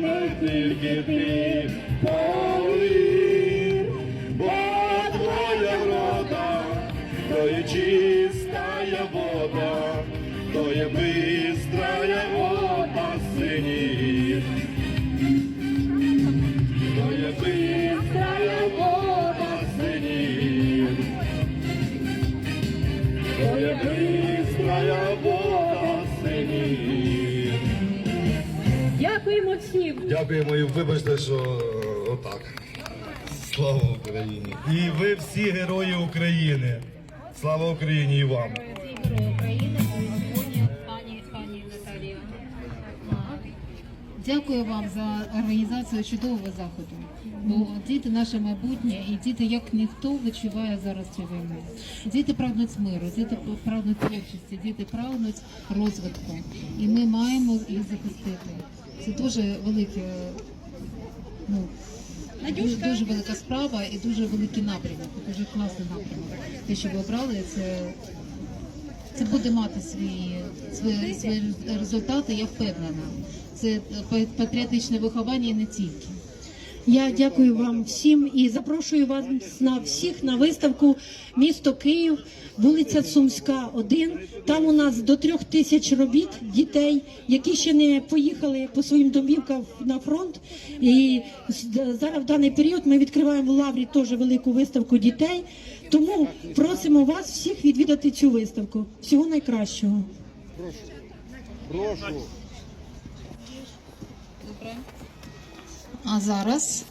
не тільки ти, повір, бо твоя врода, то є чистая вода, то є бистрая вода синів. То є бистрая вода синів. То є вода Дякуємо всім. Дякуємо і вибачте, що е, отак. Слава Україні! І ви всі герої України. Слава Україні і вам! Герої України, Дякую вам за організацію чудового заходу. Бо діти наше майбутнє, і діти, як ніхто, відчуває зараз цю війну. Діти прагнуть миру, діти прагнуть творчості, діти прагнуть розвитку. І ми маємо їх захистити. Це дуже велике, ну дуже, дуже велика справа і дуже великий напрямок, дуже класний напрямок. Те, що ви обрали, це це буде мати свої, свої, свої результати, я впевнена. Це патріотичне виховання і не тільки. Я дякую вам всім і запрошую вас на всіх на виставку місто Київ, вулиця Сумська, 1. Там у нас до трьох тисяч робіт дітей, які ще не поїхали по своїм домівкам на фронт. І зараз в даний період ми відкриваємо в лаврі теж велику виставку дітей. Тому просимо вас всіх відвідати цю виставку. Всього найкращого. А зараз